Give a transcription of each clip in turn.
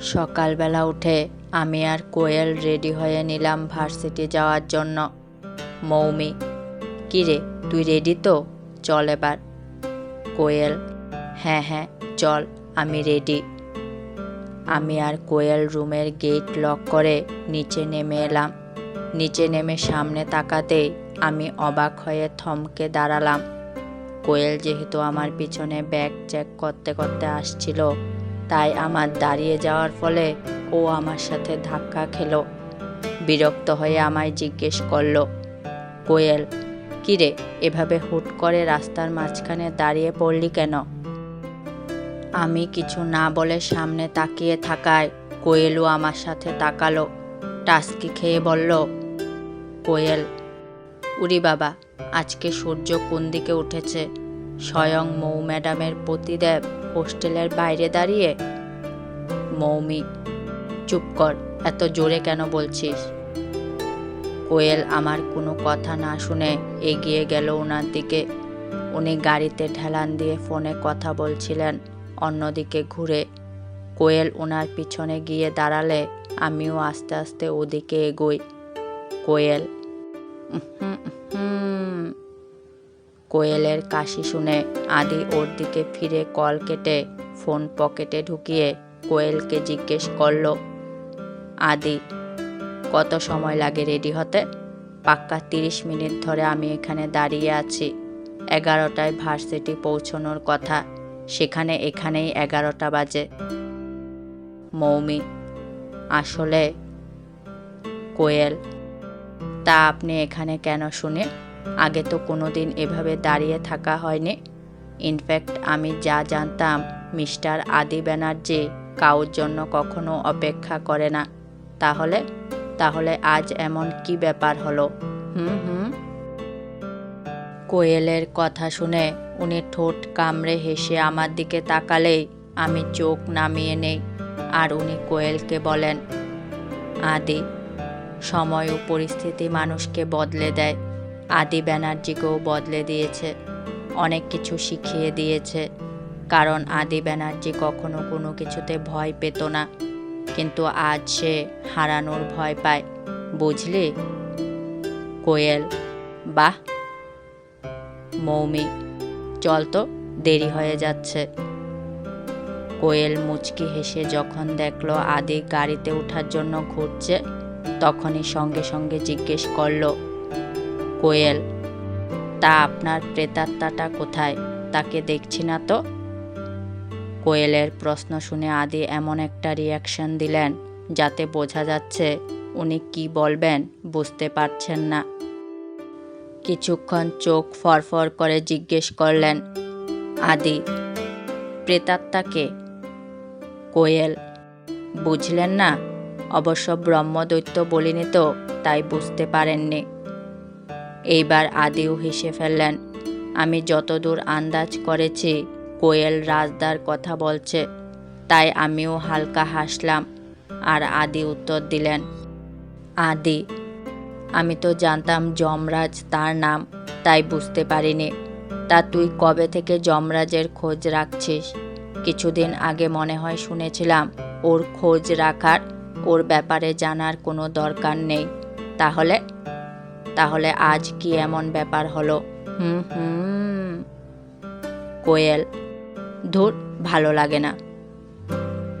সকালবেলা উঠে আমি আর কোয়েল রেডি হয়ে নিলাম ভার্সিটি যাওয়ার জন্য। মৌমি কিরে তুই রেডি তো? চল এবার। কোয়েল হ্যাঁ হ্যাঁ চল, আমি রেডি। আমি আর কোয়েল রুমের গেট লক করে নিচে নেমে এলাম। নিচে নেমে সামনে তাকাতেই আমি অবাক হয়ে থমকে দাঁড়ালাম। কোয়েল যেহেতু আমার পিছনে ব্যাগ চেক করতে করতে আসছিল তাই আমার দাঁড়িয়ে যাওয়ার ফলে ও আমার সাথে ধাক্কা খেলো। বিরক্ত হয়ে আমায় জিজ্ঞেস করল, কোয়েল, কিরে, এভাবে হুট করে রাস্তার মাঝখানে দাঁড়িয়ে পড়লি কেন? আমি কিছু না বলে সামনে তাকিয়ে থাকায় কোয়েলও আমার সাথে তাকালো, টাস্কি খেয়ে বলল, কোয়েল উরি বাবা, আজকে সূর্য কোন দিকে উঠেছে? স্বয়ং মৌ ম্যাডামের পতিদেব। হোস্টেলের বাইরে দাঁড়িয়ে মৌমি চুপ কর, এত জোরে কেন বলছিস? কোয়েল আমার কোনো কথা না শুনে এগিয়ে গেল ওনার দিকে। উনি গাড়িতে ঢেলান দিয়ে ফোনে কথা বলছিলেন অন্যদিকে ঘুরে। কোয়েল ওনার পিছনে গিয়ে দাঁড়ালে আমিও আস্তে আস্তে ওদিকে এগোই। কোয়েল হুম উহুম। কোয়েলের কাশি শুনে আদি ওর দিকে ফিরে কল কেটে ফোন পকেটে ঢুকিয়ে কোয়েলকে জিজ্ঞেস করল, আদি, কত সময় লাগে রেডি হতে? পাক্কা তিরিশ মিনিট ধরে আমি এখানে দাঁড়িয়ে আছি। এগারোটায় ভার্সিটি পৌঁছানোর কথা। সেখানে এখানেই এগারোটা বাজে। মৌমি, আসলে কোয়েল, তা আপনি এখানে কেন শুনে আগে তো কোনো দিন এভাবে দাঁড়িয়ে থাকা হয়নি। ইনফ্যাক্ট আমি যা জানতাম, মিস্টার আদি ব্যানার্জি কাউর জন্য কখনো অপেক্ষা করে না। তাহলে? তাহলে আজ এমন কি ব্যাপার হলো? হুম হুম। কোয়েলের কথা শুনে উনি ঠোঁট কামড়ে হেসে আমার দিকে তাকালেই আমি চোখ নামিয়ে নেই আর উনি কোয়েলকে বলেন, আদি, সময় ও পরিস্থিতি মানুষকে বদলে দেয়। আদি ব্যানার্জিকেও বদলে দিয়েছে। অনেক কিছু শিখিয়ে দিয়েছে। কারণ আদি ব্যানার্জি কখনো কোনো কিছুতে ভয় পেত না। কিন্তু আজ সে হারানোর ভয় পায়। বুঝলি? কোয়েল, বাহ! মৌমি, চল তো, দেরি হয়ে যাচ্ছে। কোয়েল মুচকি হেসে যখন দেখল আদি গাড়িতে ওঠার জন্য ঘুরছে, তখনই সঙ্গে সঙ্গে জিজ্ঞেস করল কোয়েল, তা আপনার প্রেতাত্মাটা কোথায়? তাকে দেখছি না তো? কোয়েলের প্রশ্ন শুনে আদি এমন একটা রিয়াকশন দিলেন, যাতে বোঝা যাচ্ছে উনি কি বলবেন বুঝতে পারছেন না। কিছুক্ষণ চোখ ফরফর করে জিজ্ঞেস করলেন, আদি, প্রেতাত্মাকে? কোয়েল, বুঝলেন না, অবশ্য ব্রহ্মদৈত্য বলিনি তো, তাই বুঝতে পারেননি। এইবার আদিও হেসে ফেললেন, আমি যতদূর আন্দাজ করেছি, কোয়েল রাজদার কথা বলছে, তাই আমিও হালকা হাসলাম। আর আদি উত্তর দিলেন, আদি, আমি তো জানতাম যমরাজ তার নাম, তাই বুঝতে পারিনি। তা তুই কবে থেকে যমরাজের খোঁজ রাখছিস? কিছুদিন আগে মনে হয় শুনেছিলাম, ওর খোঁজ রাখার, ওর ব্যাপারে জানার কোনো দরকার নেই। তাহলে তাহলে আজ কি এমন ব্যাপার হলো? হুম হুম। কোয়েল, ধুর, ভালো লাগে না।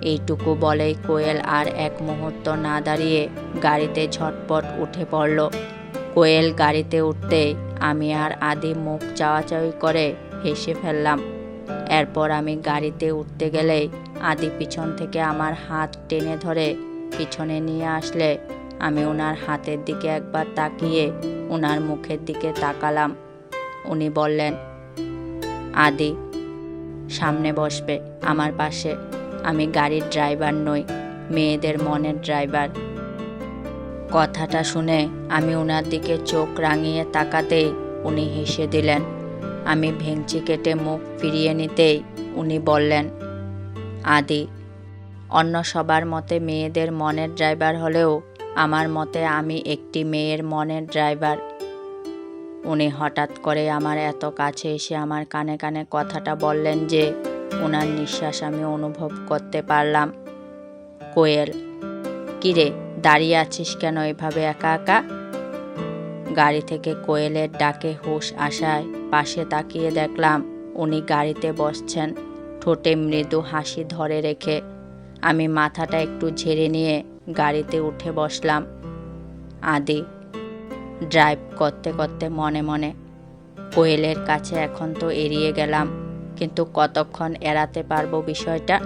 এইটুকু বলেই কোয়েল আর এক মুহূর্ত না দাঁড়িয়ে গাড়িতে ঝটপট উঠে পড়ল। কোয়েল গাড়িতে উঠতেই আমি আর আদি মুখ চাওয়াচাওয়ি করে হেসে ফেললাম। এরপর আমি গাড়িতে উঠতে গেলেই আদি পিছন থেকে আমার হাত টেনে ধরে পিছনে নিয়ে আসলে আমি ওনার হাতের দিকে একবার তাকিয়ে ওনার মুখের দিকে তাকালাম। উনি বললেন, আদি, সামনে বসবে, আমার পাশে। আমি গাড়ির ড্রাইভার নই, মেয়েদের মনের ড্রাইভার। কথাটা শুনে আমি ওনার দিকে চোখ রাঙিয়ে তাকাতেই উনি হেসে দিলেন। আমি ভেঙচি কেটে মুখ ফিরিয়ে নিতেই উনি বললেন, আদি, অন্য সবার মতে মেয়েদের মনের ড্রাইভার হলেও আমার মতে আমি একটি মেয়ের মনের ড্রাইভার। উনি হঠাৎ করে আমার এত কাছে এসে আমার কানে কানে কথাটা বললেন যে ওনার নিঃশ্বাস আমি অনুভব করতে পারলাম। কোয়েল, কিরে, দাঁড়িয়ে আছিস কেন এভাবে একা একা? গাড়ি থেকে কোয়েলের ডাকে হুশ আসায় পাশে তাকিয়ে দেখলাম উনি গাড়িতে বসছেন, ঠোঁটে মৃদু হাসি ধরে রেখে। আমি মাথাটা একটু ঝেড়ে নিয়ে গাড়িতে উঠে বসলাম। আদি ড্রাইভ করতে করতে মনে মনে, কোয়েলের কাছে এখন তো এড়িয়ে গেলাম, কিন্তু কতক্ষণ এড়াতে পারব বিষয়টা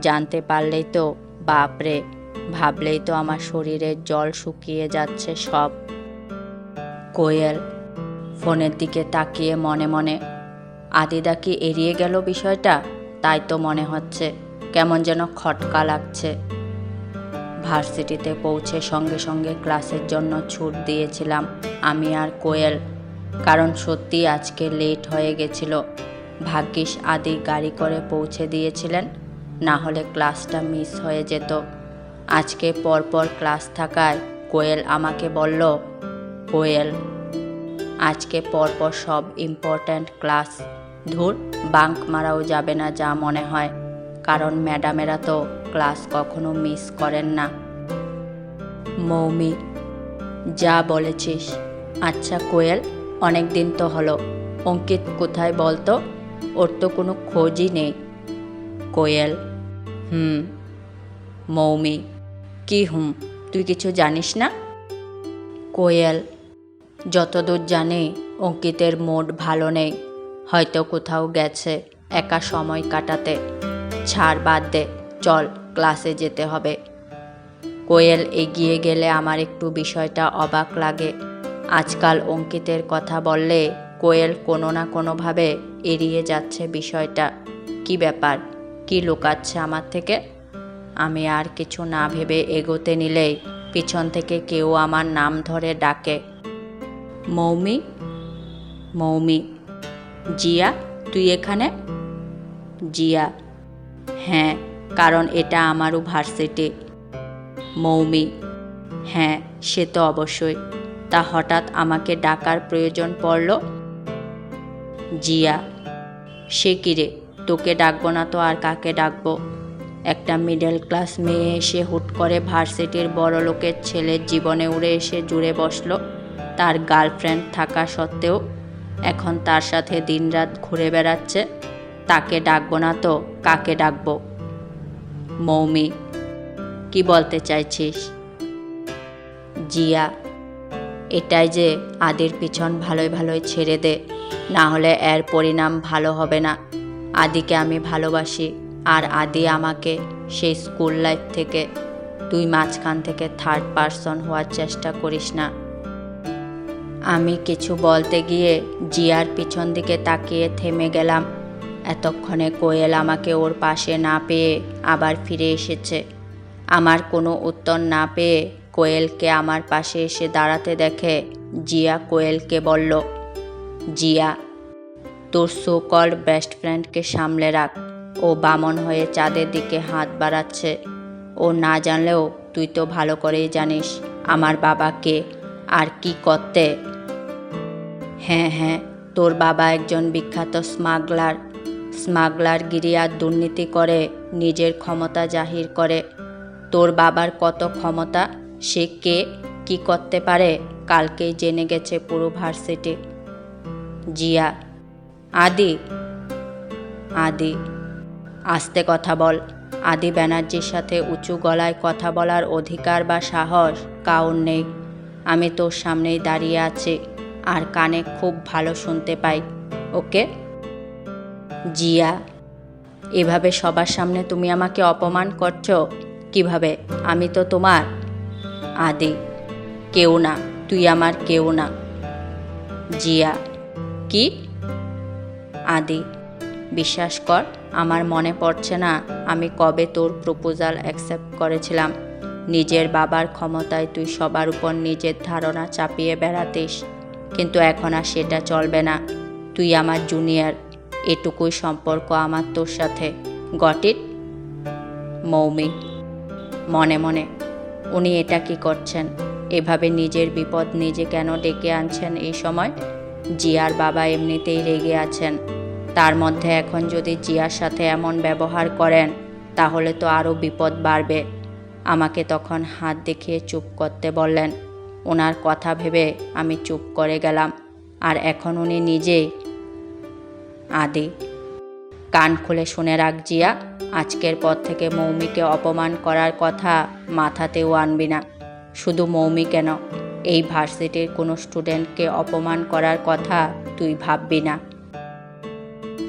জানতে পারলেই তো বাপরে ভাবলেই তো আমার শরীরের জল শুকিয়ে যাচ্ছে সব। কোয়েল ফোনের দিকে তাকিয়ে মনে মনে আদিদা কি এড়িয়ে গেল বিষয়টা? তাই তো মনে হচ্ছে, কেমন যেন খটকা লাগছে। ভার্সিটিতে পৌঁছে সঙ্গে সঙ্গে ক্লাসের জন্য ছুট দিয়েছিলাম আমি আর কোয়েল। কারণ সত্যি আজকে লেট হয়ে গেছিল। ভাগ্যিস আদি গাড়ি করে পৌঁছে দিয়েছিলেন, না হলে ক্লাসটা মিস হয়ে যেত। আজকে পরপর ক্লাস থাকায় কোয়েল আমাকে বলল, কোয়েল, আজকে পরপর সব ইম্পর্ট্যান্ট ক্লাস ধুর বাঙ্ক মারাও যাবে না যা মনে হয়। কারণ ম্যাডামেরা তো ক্লাস কখনো মিস করেন না। মৌমি, যা বলেছিস। আচ্ছা কোয়েল অনেক দিন তো হলো। অঙ্কিত, কোথায় বলতো? ওর তো কোনো খোঁজই নেই। কোয়েল, হুম, মৌমি, কি হুম, তুই কিছু জানিস না? কোয়েল, যতদূর জানি, অঙ্কিতের মোড ভালো নেই। হয়তো কোথাও গেছে, একা সময় কাটাতে। ছাড় বাদ দে, চল। ক্লাসে যেতে হবে। কোয়েল এগিয়ে গেলে আমার একটু বিষয়টা অবাক লাগে। আজকাল অঙ্কিতের কথা বললে কোয়েল কোনো না কোনোভাবে এড়িয়ে যাচ্ছে বিষয়টা। কি ব্যাপার? কি লুকাচ্ছে আমার থেকে? আমি আর কিছু না ভেবে এগোতে নিলেই পিছন থেকে কেউ আমার নাম ধরে ডাকে। মৌমি? মৌমি? জিয়া, তুই এখানে? জিয়া? হ্যাঁ। কারণ এটা আমারও ভার্সিটি। মৌমি হ্যাঁ সে তো অবশ্যই। তা হঠাৎ আমাকে ডাকার প্রয়োজন পড়ল? জিয়া, সে কিরে তোকে ডাকবো না তো আর কাকে ডাকবো? একটা মিডল ক্লাস মেয়ে এসে হুট করে ভার্সিটির বড় লোকের ছেলের জীবনে উড়ে এসে জুড়ে বসল। তার গার্লফ্রেন্ড থাকা সত্ত্বেও এখন তার সাথে দিনরাত ঘুরে বেড়াচ্ছে। তাকে ডাকবো না তো, কাকে ডাকবো? মৌমি, কি বলতে চাইছিস? জিয়া, এটাই যে আদির পিছন ভালোই ভালোই ছেড়ে দে, না হলে এর পরিণাম ভালো হবে না। আদিকে আমি ভালোবাসি, আর আদি আমাকে সেই স্কুল লাইফ থেকে, তুই মাঝখান থেকে থার্ড পারসন হওয়ার চেষ্টা করিস না। আমি কিছু বলতে গিয়ে জিয়ার পিছন দিকে তাকিয়ে থেমে গেলাম। এতক্ষণে কোয়েল আমাকে ওর পাশে না পেয়ে আবার ফিরে এসেছে। আমার কোনো উত্তর না পেয়ে কোয়েলকে আমার পাশে এসে দাঁড়াতে দেখে জিয়া কোয়েলকে বলল, জিয়া, তোর সো কল্ড বেস্ট ফ্রেন্ডকে সামলে রাখ। ও বামন হয়ে চাঁদের দিকে হাত বাড়াচ্ছে। ও না জানলেও তুই তো ভালো করেই জানিস আমার বাবাকে আর কি করতে। হ্যাঁ হ্যাঁ তোর বাবা একজন বিখ্যাত স্মাগলার স্মাগলার গিরি আর দুর্নীতি করে, নিজের ক্ষমতা জাহির করে। তোর বাবার কত ক্ষমতা, সে কে, কি করতে পারে, কালকেই জেনে গেছে পুরো ভার্সিটি। জিয়া, আদি আদি, আস্তে কথা বল। আদি ব্যানার্জির সাথে উঁচু গলায় কথা বলার অধিকার বা সাহস কাউর নেই। আমি তোর সামনেই দাঁড়িয়ে আছি, আর কানে খুব ভালো শুনতে পাই। ওকে? জিয়া, এভাবে সবার সামনে তুমি আমাকে অপমান করছ? কীভাবে? আমি তো তোমার আদি। কেউ না, তুই আমার কেউ না। জিয়া, কি? আদি, বিশ্বাস কর, আমার মনে পড়ছে না, আমি কবে তোর প্রপোজাল অ্যাকসেপ্ট করেছিলাম। নিজের বাবার ক্ষমতায় তুই সবার উপর নিজের ধারণা চাপিয়ে বেড়াতিস। কিন্তু এখন আর সেটা চলবে না। তুই আমার জুনিয়র। এটুকুই সম্পর্ক আমার তোর সাথে। গট? ইট মৌমি। মনে মনে, উনি এটা কি করছেন? এভাবে নিজের বিপদ নিজে কেন ডেকে আনছেন এই সময়? জিয়ার বাবা এমনিতেই রেগে আছেন। তার মধ্যে এখন যদি জিয়ার সাথে এমন ব্যবহার করেন, তাহলে তো আরও বিপদ বাড়বে। আমাকে তখন হাত দেখিয়ে চুপ করতে বললেন। ওনার কথা ভেবে আমি চুপ করে গেলাম। আর এখন উনি নিজেই আদি। কান খুলে শুনে রাখ জিয়া, আজকের পর থেকে মৌমিকে অপমান করার কথা মাথাতেও আনবি না। শুধু মৌমি কেন? এই ভার্সিটির কোনো স্টুডেন্টকে অপমান করার কথা তুই ভাববি না।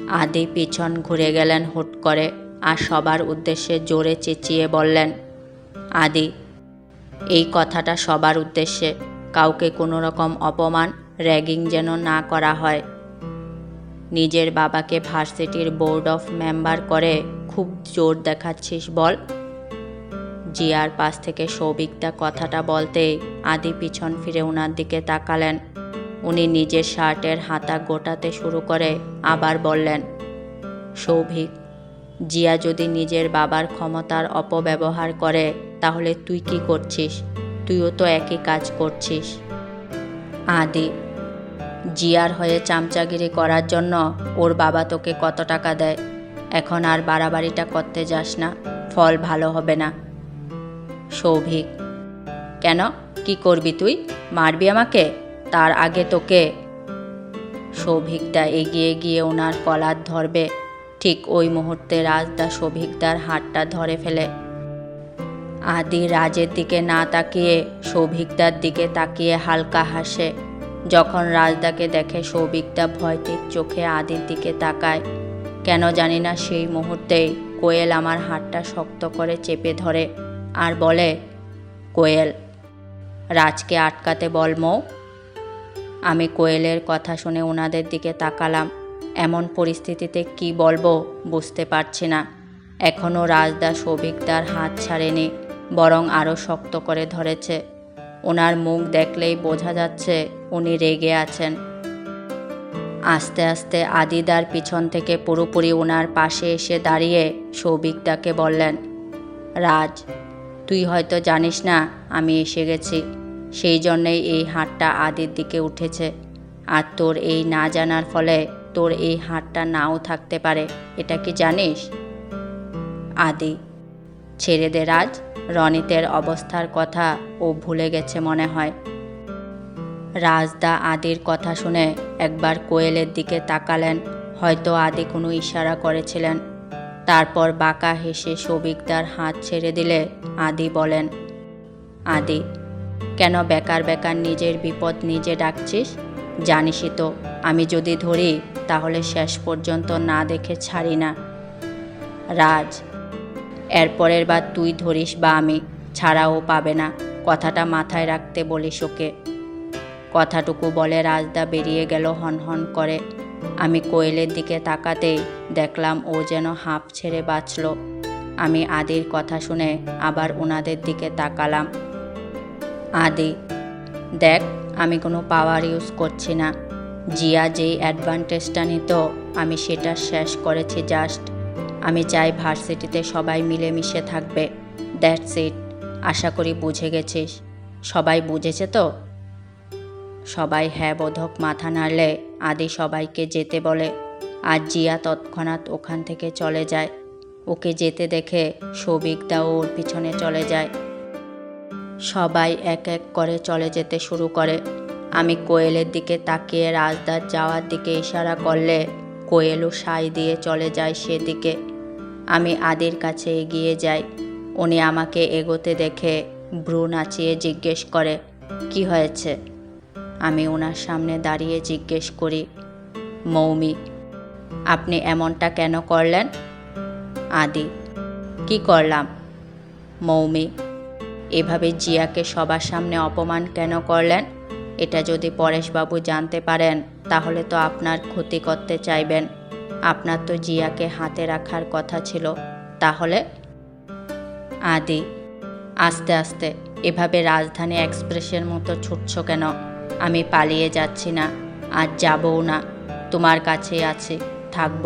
আদি পিছন ঘুরে গেলেন হুট করে আর সবার উদ্দেশ্যে জোরে চেঁচিয়ে বললেন, আদি, এই কথাটা সবার উদ্দেশ্যে। কাউকে কোনো রকম অপমান, র্যাগিং যেন না করা হয়। নিজের বাবাকে ভার্সিটির বোর্ড অফ মেম্বার করে খুব জোর দেখাচ্ছিস বল। জিয়ার পাশ থেকে সৌভিকটা কথাটা বলতে আদি পিছন ফিরে ওনার দিকে তাকালেন। উনি নিজের শার্টের হাতা গোটাতে শুরু করে আবার বললেন, সৌভিক, জিয়া যদি নিজের বাবার ক্ষমতার অপব্যবহার করে, তাহলে তুই কি করছিস? তুইও তো একই কাজ করছিস। আদি জিয়ার হয়ে চামচাগিরি করার জন্য ওর বাবা তোকে কত টাকা দেয়? এখন আর বাড়াবাড়িটা করতে যাস না, ফল ভালো হবে না। সৌভিক, কেন? কি করবি তুই? মারবি আমাকে? তার আগে তোকে। সৌভিকদা এগিয়ে গিয়ে ওনার কলার ধরবে। ঠিক ওই মুহূর্তে রাজদা সৌভিকদার হাতটা ধরে ফেলে। আদি রাজের দিকে না তাকিয়ে সৌভিকদার দিকে তাকিয়ে হালকা হাসে। যখন রাজদাকে দেখে সৌভিকদা ভয়টির চোখে আদির দিকে তাকায়, কেন জানি না সেই মুহূর্তেই কোয়েল আমার হাতটা শক্ত করে চেপে ধরে আর বলে, কোয়েল, রাজকে আটকাতে বল মৌ। আমি কোয়েলের কথা শুনে ওনাদের দিকে তাকালাম। এমন পরিস্থিতিতে কি বলব বুঝতে পারছি না। এখনও রাজদা সৌভিকদার হাত ছাড়েনি, বরং আরও শক্ত করে ধরেছে। ওনার মুখ দেখলেই বোঝা যাচ্ছে উনি রেগে আছেন। আস্তে আস্তে আদিদার পিছন থেকে পুরোপুরি ওনার পাশে এসে দাঁড়িয়ে সৌভিকদাকে বললেন, রাজ, তুই হয়তো জানিস না আমি এসে গেছি। সেই জন্যেই এই হাতটা আদির দিকে উঠেছে। আর তোর এই না জানার ফলে তোর এই হাতটা নাও থাকতে পারে। এটা কি জানিস? আদি, ছেড়ে দে রাজ। রনিতের অবস্থার কথা ও ভুলে গেছে মনে হয়। রাজদা আদির কথা শুনে একবার কোয়েলের দিকে তাকালেন, হয়তো আদি কোনো ইশারা করেছিলেন। তারপর বাঁকা হেসে সবিকদার হাত ছেড়ে দিলে আদি বলেন, আদি, কেন বেকার বেকার নিজের বিপদ নিজে ডাকছিস? জানিসই তো, আমি যদি ধরি তাহলে শেষ পর্যন্ত না দেখে ছাড়ি না। রাজ এরপরের বার তুই ধরিস বা আমি ছাড়াও পাবে না, কথাটা মাথায় রাখতে বলিস ওকে। কথাটুকু বলে রাজদা বেরিয়ে গেল হন হন করে। আমি কোয়েলের দিকে তাকাতেই দেখলাম ও যেন হাঁপ ছেড়ে বাঁচল। আমি আদির কথা শুনে আবার ওনাদের দিকে তাকালাম। আদি, দেখ, আমি কোনো পাওয়ার ইউজ করছি না। জিয়া যেই অ্যাডভান্টেজটা নিত, আমি সেটা শেষ করেছি জাস্ট আমি চাই ভার্সিটিতে সবাই মিলেমিশে থাকবে। দ্যাটস ইট আশা করি বুঝে গেছিস। সবাই বুঝেছে তো? সবাই হ্যাঁ বোধক মাথা নাড়লে আদি সবাইকে যেতে বলে। আর জিয়া তৎক্ষণাৎ ওখান থেকে চলে যায়। ওকে যেতে দেখে সৌভিকদাও ওর পিছনে চলে যায়। সবাই এক এক করে চলে যেতে শুরু করে। আমি কোয়েলের দিকে তাকিয়ে রাজদার যাওয়ার দিকে ইশারা করলে কোয়েলও সাই দিয়ে চলে যায় সেদিকে। আমি আদির কাছে এগিয়ে যাই। উনি আমাকে এগোতে দেখে ভ্রু নাচিয়ে জিজ্ঞেস করে, কি হয়েছে? আমি ওনার সামনে দাঁড়িয়ে জিজ্ঞেস করি, মৌমি, আপনি এমনটা কেন করলেন? আদি, কি করলাম? মৌমি, এভাবে জিয়াকে সবার সামনে অপমান কেন করলেন? এটা যদি পরেশবাবু জানতে পারেন, তাহলে তো আপনার ক্ষতি করতে চাইবেন। আপনার তো জিয়াকে হাতে রাখার কথা ছিল, তাহলে? আদি, আস্তে আস্তে, এভাবে রাজধানী এক্সপ্রেসের মতো ছুটছ কেন? আমি পালিয়ে যাচ্ছি না, আর যাবও না, তোমার কাছেই আছি, থাকব।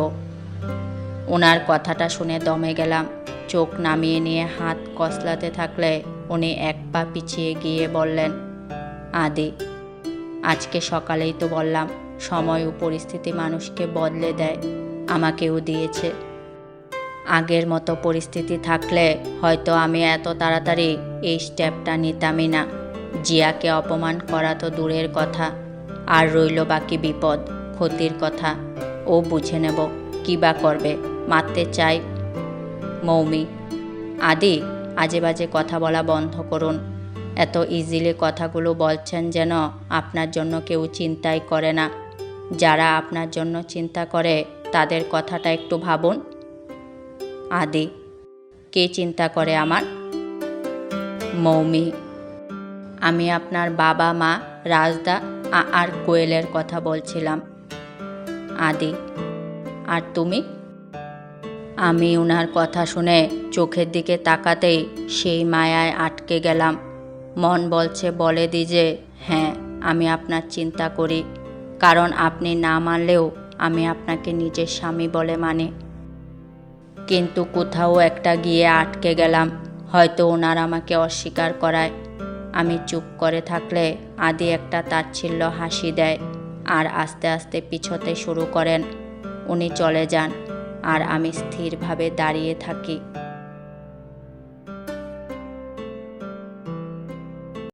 ওনার কথাটা শুনে দমে গেলাম, চোখ নামিয়ে নিয়ে হাত কসলাতে থাকলে উনি এক পা পিছিয়ে গিয়ে বললেন, আদি, আজকে সকালেই তো বললাম, সময় ও পরিস্থিতি মানুষকে বদলে দেয় আমাকেও দিয়েছে। আগের মতো পরিস্থিতি থাকলে হয়তো আমি এত তাড়াতাড়ি এই স্টেপটা নিতামই না। জিয়াকে অপমান করা তো দূরের কথা, আর রইল বাকি বিপদ, ক্ষতির কথা। ও বুঝে নেব কী বা করবে, মারতে চাই। মৌমি, আদি, আজে বাজে কথা বলা বন্ধ করুন। এত ইজিলি কথাগুলো বলছেন যেন আপনার জন্য কেউ চিন্তাই করে না। যারা আপনার জন্য চিন্তা করে তাদের কথাটা একটু ভাবুন। আদি, কে চিন্তা করে আমার? মৌমি, আমি আপনার বাবা, মা, রাজদা আর কোয়েলের কথা বলছিলাম। আদি, আর তুমি? আমি ওনার কথা শুনে চোখের দিকে তাকাতেই সেই মায়ায় আটকে গেলাম। মন বলছে, বলে দি যে হ্যাঁ আমি আপনার চিন্তা করি। কারণ আপনি না মানলেও আমি আপনাকে নিজের স্বামী বলে মানে। কিন্তু কোথাও একটা গিয়ে আটকে গেলাম, হয়তো ওনার আমাকে অস্বীকার করায়। আমি চুপ করে থাকলে আদি একটা তাচ্ছিল্য হাসি দেয় আর আস্তে আস্তে পিছতে শুরু করেন। উনি চলে যান আর আমি স্থিরভাবে দাঁড়িয়ে থাকি।